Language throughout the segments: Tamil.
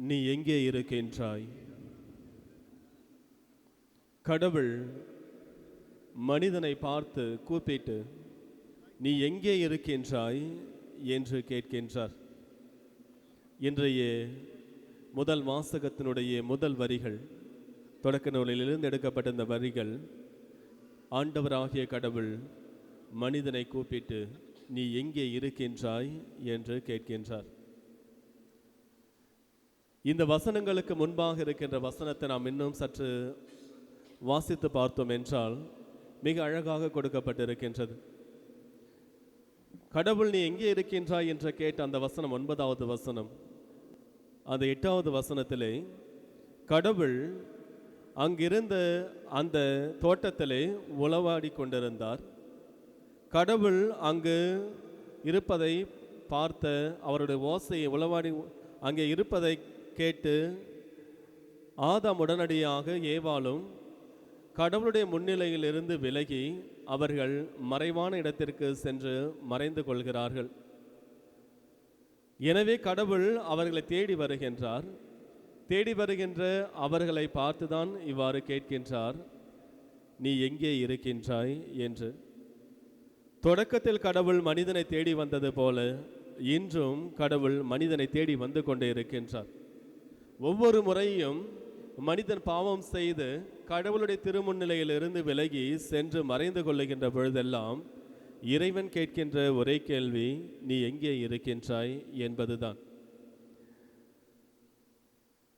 நீ எங்கே இருக்கின்றாய்? கடவுள் மனிதனை பார்த்து கூப்பிட்டு நீ எங்கே இருக்கின்றாய்? என்று கேட்கின்றார். இன்றைய முதல் வாசகத்தினுடைய முதல் வரிகள் தொடக்க நூலிலிருந்து எடுக்கப்பட்ட இந்த வரிகள் ஆண்டவராகிய கடவுள் மனிதனை கூப்பிட்டு நீ எங்கே இருக்கின்றாய்? என்று கேட்கின்றார். இந்த வசனங்களுக்கு முன்பாக இருக்கின்ற வசனத்தை நாம் இன்னும் சற்று வாசித்து பார்த்தோம் என்றால் மிக அழகாக கொடுக்கப்பட்டிருக்கின்றது. கடவுள் நீ எங்கே இருக்கின்றாய்? என்று கேட்ட அந்த வசனம் ஒன்பதாவது வசனம். அந்த எட்டாவது வசனத்திலே கடவுள் அங்கிருந்த அந்த தோட்டத்திலே உளவாடி கொண்டிருந்தார். கடவுள் அங்கு இருப்பதை பார்த்த அவருடைய ஓசையை உளவாடி அங்கே இருப்பதை கேட்டு ஆதாம் உடனடியாக ஏவாளும் கடவுளுடைய முன்னிலையில் இருந்து விலகி அவர்கள் மறைவான இடத்திற்கு சென்று மறைந்து கொள்கிறார்கள். எனவே கடவுள் அவர்களை தேடி வருகின்றார். தேடி வருகின்ற அவர்களை பார்த்துதான் இவ்வாறு கேட்கின்றார். நீ எங்கே இருக்கின்றாய்? என்று. தொடக்கத்தில் கடவுள் மனிதனை தேடி வந்தது போல இன்றும் கடவுள் மனிதனை தேடி வந்து கொண்டே இருக்கின்றார். ஒவ்வொரு முறையும் மனிதன் பாவம் செய்து கடவுளுடைய திருமுன்னிலையிலிருந்து விலகி சென்று மறைந்து கொள்ளுகின்ற பொழுதெல்லாம் இறைவன் கேட்கின்ற ஒரே கேள்வி நீ எங்கே இருக்கின்றாய்? என்பதுதான்.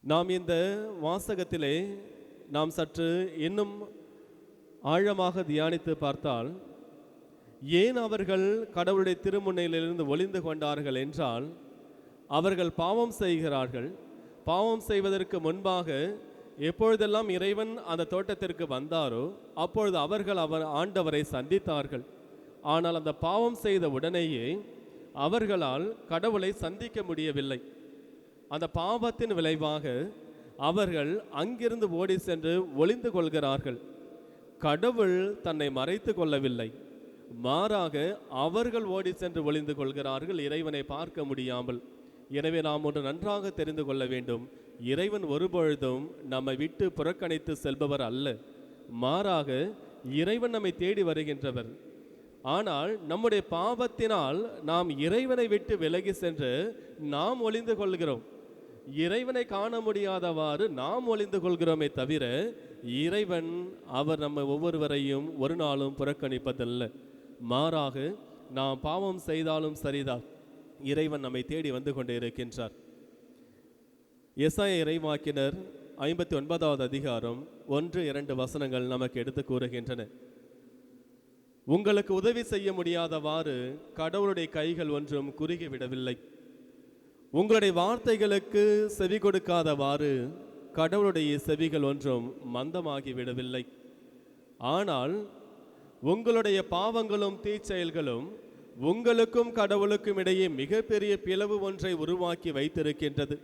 நாம் இந்த வாசகத்திலே நாம் சற்று இன்னும் ஆழமாக தியானித்து பார்த்தால் ஏன் அவர்கள் கடவுளுடைய திருமுன்னையிலிருந்து ஒளிந்து கொண்டார்கள் என்றால் அவர்கள் பாவம் செய்கிறார்கள் பாவம் செய்வதற்கு முன்பாக எப்பொழுதெல்லாம் இறைவன் அந்த தோட்டத்திற்கு வந்தாரோ அப்பொழுது அவர்கள் அவர் ஆண்டவரை சந்தித்தார்கள். ஆனால் அந்த பாவம் செய்த உடனேயே அவர்களால் கடவுளை சந்திக்க முடியவில்லை. அந்த பாவத்தின் விளைவாக அவர்கள் அங்கிருந்து ஓடி சென்று ஒளிந்து கொள்கிறார்கள். கடவுள் தன்னை மறைத்து கொள்ளவில்லை. மாறாக அவர்கள் ஓடி சென்று ஒளிந்து கொள்கிறார்கள் இறைவனை பார்க்க முடியாமல். எனவே நாம் ஒன்று நன்றாக தெரிந்து கொள்ள வேண்டும். இறைவன் ஒருபொழுதும் நம்மை விட்டு புறக்கணித்து செல்பவர் அல்ல. மாறாக இறைவன் நம்மை தேடி வருகின்றவர். ஆனால் நம்முடைய பாவத்தினால் நாம் இறைவனை விட்டு விலகி சென்று நாம் ஒளிந்து கொள்கிறோம். இறைவனை காண முடியாதவாறு நாம் ஒளிந்து கொள்கிறோமே தவிர இறைவன் அவர் நம்ம ஒவ்வொருவரையும் ஒரு நாளும் புறக்கணிப்பதல்ல. மாறாக நாம் பாவம் செய்தாலும் சரிதான். இறைவன் நம்மை தேடி வந்து கொண்டே இருக்கின்றார். எஸ்ஐ இறைவாக்கினர் ஐம்பத்தி ஒன்பதாவது அதிகாரம் ஒன்று இரண்டு வசனங்கள் நமக்கு எடுத்து கூறுகின்றன. உங்களுக்கு உதவி செய்ய முடியாதவாறு கடவுளுடைய கைகள் ஒன்றும் குறுகி விடவில்லை. உங்களுடைய வார்த்தைகளுக்கு செவி கொடுக்காதவாறு கடவுளுடைய செவிகள் ஒன்றும் மந்தமாகி விடவில்லை. ஆனால் உங்களுடைய பாவங்களும் தீச்செயல்களும் உங்களுக்கும் கடவுளுக்கும் இடையே மிகப்பெரிய பிளவு ஒன்றை உருவாக்கி வைத்திருக்கின்றது.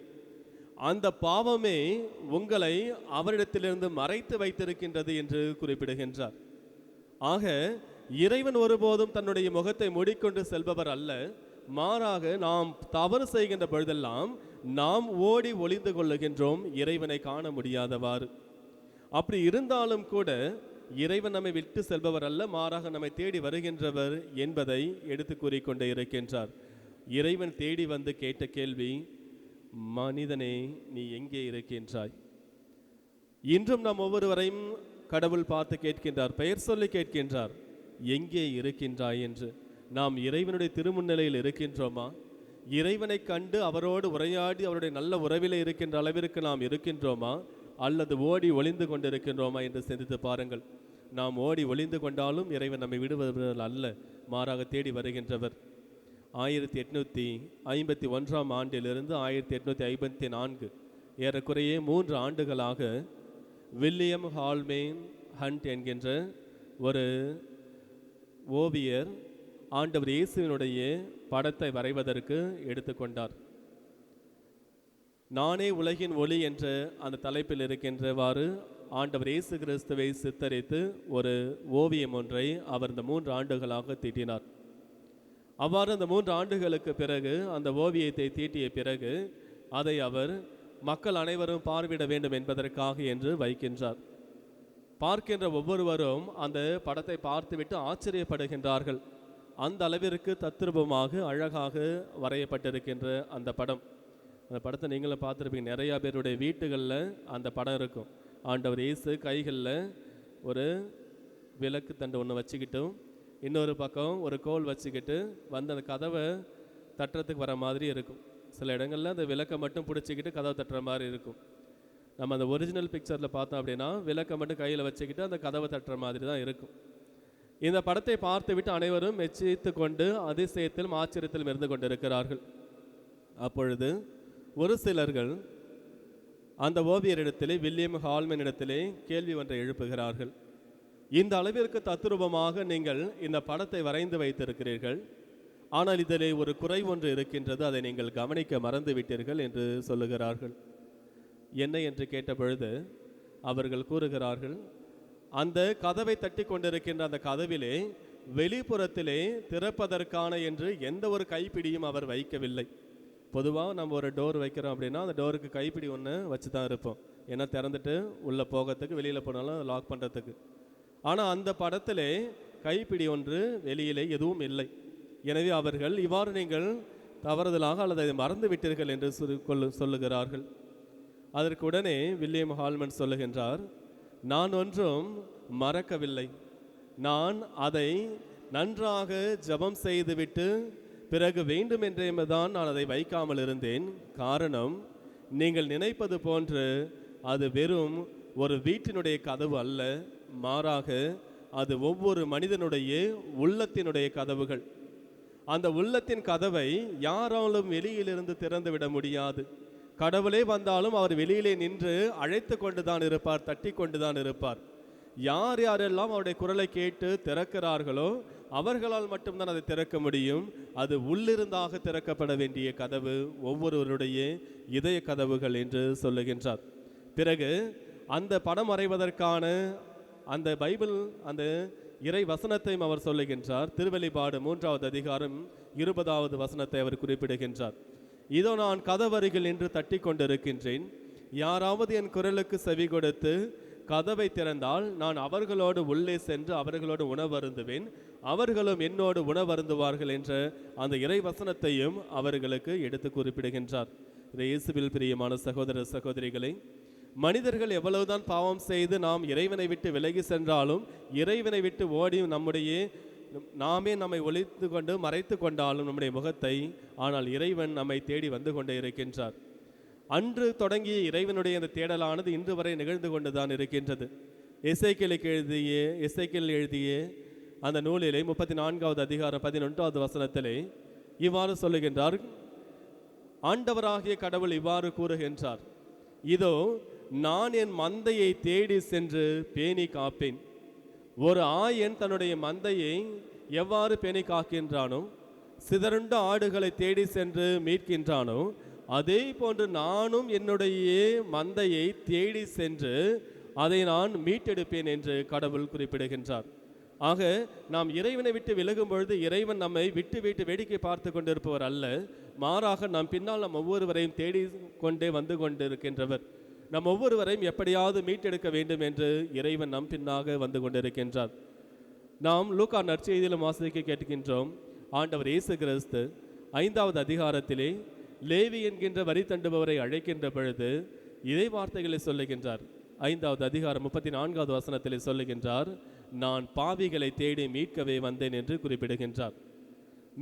அந்த பாவமே உங்களை அவரிடத்திலிருந்து மறைத்து வைத்திருக்கின்றது என்று குறிப்பிடுகின்றார். ஆக இறைவன் ஒருபோதும் தன்னுடைய முகத்தை மூடிக்கொண்டு செல்பவர் அல்ல. மாறாக நாம் தவறு செய்கின்ற பொழுதெல்லாம் நாம் ஓடி ஒளிந்து கொள்ளுகின்றோம் இறைவனை காண முடியாதவாறு. அப்படி இருந்தாலும் கூட இறைவன் நம்மை விட்டு செல்பவர் அல்ல மாறாக நம்மை தேடி வருகின்றவர் என்பதை எடுத்து கூறிக்கொண்டே இருக்கின்றார். இறைவன் தேடி வந்து கேட்ட கேள்வி மனிதனே நீ எங்கே இருக்கின்றாய்? இன்றும் நாம் ஒவ்வொருவரையும் கடவுள் பார்த்து கேட்கின்றார் பெயர் சொல்லி கேட்கின்றார் எங்கே இருக்கின்றாய்? என்று. நாம் இறைவனுடைய திருமுன்னிலையில் இருக்கின்றோமா? இறைவனை கண்டு அவரோடு உரையாடி அவருடைய நல்ல உறவிலே இருக்கின்ற அளவிற்கு நாம் இருக்கின்றோமா? அல்லது ஓடி ஒளிந்து கொண்டிருக்கின்றோமா? என்று சிந்தித்து பாருங்கள். நாம் ஓடி ஒளிந்து கொண்டாலும் இறைவன் நம்மை விடுவவர் அல்ல மாறாக தேடி வருகின்றவர். ஆயிரத்தி எட்நூற்றி ஐம்பத்தி ஒன்றாம் ஆண்டிலிருந்து ஆயிரத்தி எட்நூற்றி ஐம்பத்தி நான்கு ஏறக்குறைய மூன்று ஆண்டுகளாக வில்லியம் ஹால்மேன் ஹண்ட் என்கின்ற ஒரு ஓவியர் ஆண்டவர் இயேசுவினுடைய படத்தை வரைவதற்கு எடுத்துக்கொண்டார் நானே உலகின் ஒளி என்ற அந்த தலைப்பில் இருக்கின்றவாறு ஆண்டவர் இயேசு கிறிஸ்துவை சித்தரித்து ஒரு ஓவியம் ஒன்றை அவர் இந்த மூன்று ஆண்டுகளாக தீட்டினார். அவ்வாறு அந்த மூன்று ஆண்டுகளுக்கு பிறகு அந்த ஓவியத்தை தீட்டிய பிறகு அதை அவர் மக்கள் அனைவரும் பார்வையிட வேண்டும் என்பதற்காக என்று வைக்கின்றார். பார்க்கின்ற ஒவ்வொருவரும் அந்த படத்தை பார்த்துவிட்டு ஆச்சரியப்படுகின்றார்கள். அந்த அளவிற்கு தத்ரூபமாக அழகாக வரையப்பட்டிருக்கின்ற அந்த படம். அந்த படத்தை நீங்களும் பார்த்துருப்பீங்க. நிறையா பேருடைய வீட்டுகளில் அந்த படம் இருக்கும். ஆண்டவர் இயேசு கைகளில் ஒரு விளக்கு தண்டு ஒன்று வச்சுக்கிட்டும் இன்னொரு பக்கம் ஒரு கோல் வச்சுக்கிட்டு வந்து அந்த கதவை தட்டுறதுக்கு வர மாதிரி இருக்கும். சில இடங்களில் அந்த விளக்கை மட்டும் பிடிச்சிக்கிட்டு கதவை தட்டுற மாதிரி இருக்கும். நம்ம அந்த ஒரிஜினல் பிக்சரில் பார்த்தோம் அப்படின்னா விளக்கை மட்டும் கையில் வச்சுக்கிட்டு அந்த கதவை தட்டுற மாதிரி தான் இருக்கும். இந்த படத்தை பார்த்துவிட்டு அனைவரும் மெச்சித்து கொண்டு அதிசயத்திலும் ஆச்சரியத்திலும் இருந்து கொண்டிருக்கிறார்கள். அப்பொழுது ஒரு சிலர்கள் அந்த ஓவியரிடத்திலே வில்லியம் ஹால்மன் இடத்திலே கேள்வி ஒன்றை எழுப்புகிறார்கள். இந்த அளவிற்கு தத்துரூபமாக நீங்கள் இந்த படத்தை வரைந்து வைத்திருக்கிறீர்கள். ஆனால் இதிலே ஒரு குறை ஒன்று இருக்கின்றது அதை நீங்கள் கவனிக்க மறந்து விட்டீர்கள் என்று சொல்லுகிறார்கள். என்ன என்று கேட்டபொழுது அவர்கள் கூறுகிறார்கள் அந்த கதவை தட்டி கொண்டிருக்கின்ற அந்த கதவிலே வெளிப்புறத்திலே திறப்பதற்கான என்று எந்த ஒரு கைப்பிடியும் அவர் வைக்கவில்லை. பொதுவாக நம்ம ஒரு டோர் வைக்கிறோம் அப்படின்னா அந்த டோருக்கு கைப்பிடி ஒன்று வச்சு தான் இருப்போம். ஏன்னா திறந்துட்டு உள்ளே போகிறதுக்கு வெளியில் போனாலும் லாக் பண்ணுறதுக்கு ஆனால் அந்த படத்திலே கைப்பிடி ஒன்று வெளியிலே எதுவும் இல்லை. எனவே அவர்கள் இவ்வாறு நீங்கள் தவறுதலாக அல்லது அதை மறந்து விட்டீர்கள் என்று சொல்லு- சொல்லுகிறார்கள். அதற்கு உடனே வில்லியம் ஹால்மன் சொல்லுகின்றார் நான் ஒன்றும் மறக்கவில்லை. நான் அதை நன்றாக ஜெபம் செய்துவிட்டு பிறகு வேண்டுமென்றே தான் நான் அதை வைக்காமல் இருந்தேன். காரணம் நீங்கள் நினைப்பது போன்று அது வெறும் ஒரு வீட்டினுடைய கதவு அல்ல. மாறாக அது ஒவ்வொரு மனிதனுடைய உள்ளத்தினுடைய கதவுகள். அந்த உள்ளத்தின் கதவை யாராலும் வெளியிலிருந்து திறந்து விட முடியாது. கடவுளே வந்தாலும் அவர் வெளியிலே நின்று அழைத்து கொண்டுதான் இருப்பார் தட்டி கொண்டுதான் இருப்பார். யார் யாரெல்லாம் அவருடைய குரலை கேட்டு திறக்கிறார்களோ அவர்களால் மட்டும்தான் அதை திறக்க முடியும். அது உள்ளிருந்தாக திறக்கப்பட வேண்டிய கதவு ஒவ்வொருவருடைய இதய கதவுகள் என்று சொல்லுகின்றார். பிறகு அந்த படம் வரைவதற்கான அந்த பைபிள் அந்த இறை வசனத்தையும் அவர் சொல்லுகின்றார். திருவெளிப்பாடு மூன்றாவது அதிகாரம் இருபதாவது வசனத்தை அவர் குறிப்பிடுகின்றார். இதோ நான் கதவருகில் நின்று தட்டி கொண்டிருக்கின்றேன் யாராவது என் குரலுக்கு செவி கொடுத்து கதவை திறந்தால் நான் அவர்களோடு உள்ளே சென்று அவர்களோடு உணவருந்துவேன். அவர்களும் என்னோடு உணவருந்துவார்கள் என்ற அந்த இறை வசனத்தையும் அவர்களுக்கு எடுத்து குறிப்பிடுகின்றார். இயேசுவில் பிரியமான சகோதர சகோதரிகளை மனிதர்கள் எவ்வளவுதான் பாவம் செய்து நாம் இறைவனை விட்டு விலகி சென்றாலும் இறைவனை விட்டு ஓடி நம்முடைய நாமே நம்மை ஒழித்து கொண்டு மறைத்து கொண்டாலும் நம்முடைய முகத்தை ஆனால் இறைவன் நம்மை தேடி வந்து கொண்டே இருக்கின்றார். அன்று தொடங்கிய இறைவனுடைய அந்த தேடலானது இன்று வரை நிகழ்ந்து கொண்டுதான் இருக்கின்றது. இசைக்கிளைக்கு எழுதிய இசைக்கிள் எழுதிய அந்த நூலிலே முப்பத்தி நான்காவது அதிகாரம் பதினொன்றாவது வசனத்திலே இவ்வாறு சொல்லுகின்றார். ஆண்டவராகிய கடவுள் இவ்வாறு கூறுகின்றார். இதோ நான் என் மந்தையை தேடி சென்று பேணி காப்பேன். ஒரு ஆயன் தன்னுடைய மந்தையை எவ்வாறு பேணி காக்கின்றானோ சிதறுண்ட ஆடுகளை தேடி சென்று மீட்கின்றானோ அதே போன்று நானும் என்னுடைய மந்தையை தேடி சென்று அதை நான் மீட்டெடுப்பேன் என்று கடவுள் குறிப்பிடுகின்றார். ஆக நாம் இறைவனை விட்டு விலகும் பொழுது இறைவன் நம்மை விட்டு விட்டு வேடிக்கை பார்த்து கொண்டிருப்பவர் அல்ல. மாறாக நாம் பின்னால் நம் ஒவ்வொருவரையும் தேடி கொண்டே வந்து கொண்டிருக்கின்றவர். நம் ஒவ்வொருவரையும் எப்படியாவது மீட்டெடுக்க வேண்டும் என்று இறைவன் நம் பின்னாக வந்து கொண்டிருக்கின்றார். நாம் லூக்கா நற்செய்தியிலும் வாசிக்க கேட்கின்றோம். ஆண்டவர் இயேசு கிறிஸ்து ஐந்தாவது அதிகாரத்திலே லேவி என்கின்ற வரி தண்டுபவரை அழைக்கின்ற பொழுது இதே வார்த்தைகளை சொல்லுகின்றார். ஐந்தாவது அதிகாரம் முப்பத்தி நான்காவது வசனத்திலே சொல்லுகின்றார் நான் பாவிகளை தேடி மீட்கவே வந்தேன் என்று குறிப்பிடுகின்றார்.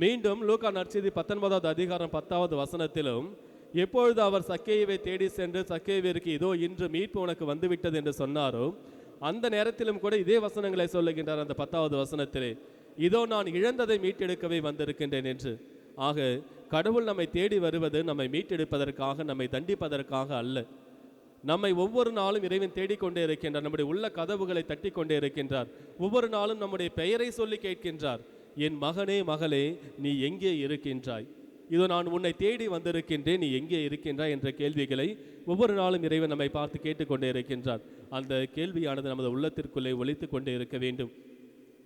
மீண்டும் லூகா நற்செய்தி பத்தொன்பதாவது அதிகாரம் பத்தாவது வசனத்திலும் எப்பொழுது அவர் சக்கேயவை தேடி சென்று சக்கேவிற்கு இதோ இன்று மீட்பு உனக்கு வந்துவிட்டது என்று சொன்னாரோ அந்த நேரத்திலும் கூட இதே வசனங்களை சொல்லுகின்றார் அந்த பத்தாவது வசனத்திலே. இதோ நான் இழந்ததை மீட்டெடுக்கவே வந்திருக்கின்றேன் என்று. ஆக கடவுள் நம்மை தேடி வருவது நம்மை மீட்டெடுப்பதற்காக நம்மை தண்டிப்பதற்காக அல்ல. நம்மை ஒவ்வொரு நாளும் இறைவன் தேடிக்கொண்டே இருக்கின்றார் நம்முடைய உள்ள கதவுகளை தட்டி கொண்டே இருக்கின்றார். ஒவ்வொரு நாளும் நம்முடைய பெயரை சொல்லி கேட்கின்றார். என் மகனே மகளே நீ எங்கே இருக்கின்றாய்? இதோ நான் உன்னை தேடி வந்திருக்கின்றேன் நீ எங்கே இருக்கின்றாய்? என்ற கேள்விகளை ஒவ்வொரு நாளும் இறைவன் நம்மை பார்த்து கேட்டுக்கொண்டே இருக்கின்றார். அந்த கேள்வியானது நமது உள்ளத்திற்குள்ளே ஒழித்து கொண்டே இருக்க வேண்டும்.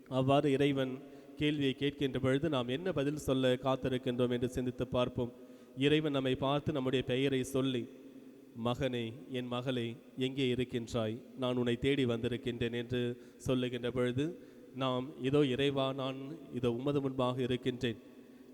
அவ்வாறு இறைவன் கேள்வியை கேட்கின்ற பொழுது நாம் என்ன பதில் சொல்ல காத்திருக்கின்றோம் என்று சிந்தித்து பார்ப்போம். இறைவன் நம்மை பார்த்து நம்முடைய பெயரை சொல்லி மகனே என் மகளே எங்கே இருக்கின்றாய்? நான் உன்னை தேடி வந்திருக்கின்றேன் என்று சொல்லுகின்ற பொழுது நாம் இதோ இறைவா நான் இதோ உமது முன்பாக இருக்கின்றேன்.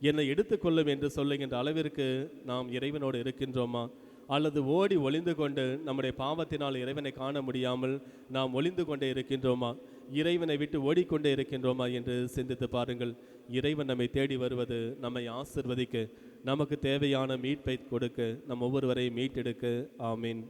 என்னை எடுத்துக்கொள்ளும் என்று சொல்லுகின்ற அளவிற்கு நாம் இறைவனோடு இருக்கின்றோமா? அல்லது ஓடி ஒளிந்து கொண்டு நம்முடைய பாவத்தினால் இறைவனை காண முடியாமல் நாம் ஒளிந்து கொண்டே இருக்கின்றோமா? இறைவனை விட்டு ஓடிக்கொண்டே இருக்கின்றோமா என்று சிந்தித்து பாருங்கள். இறைவன் நம்மை தேடி வருவது நம்மை ஆசிர்வதிக்க நமக்கு தேவையான மீட்பை கொடுக்க நம் ஒவ்வொருவரையும் மீட்டெடுக்க. ஆமீன்.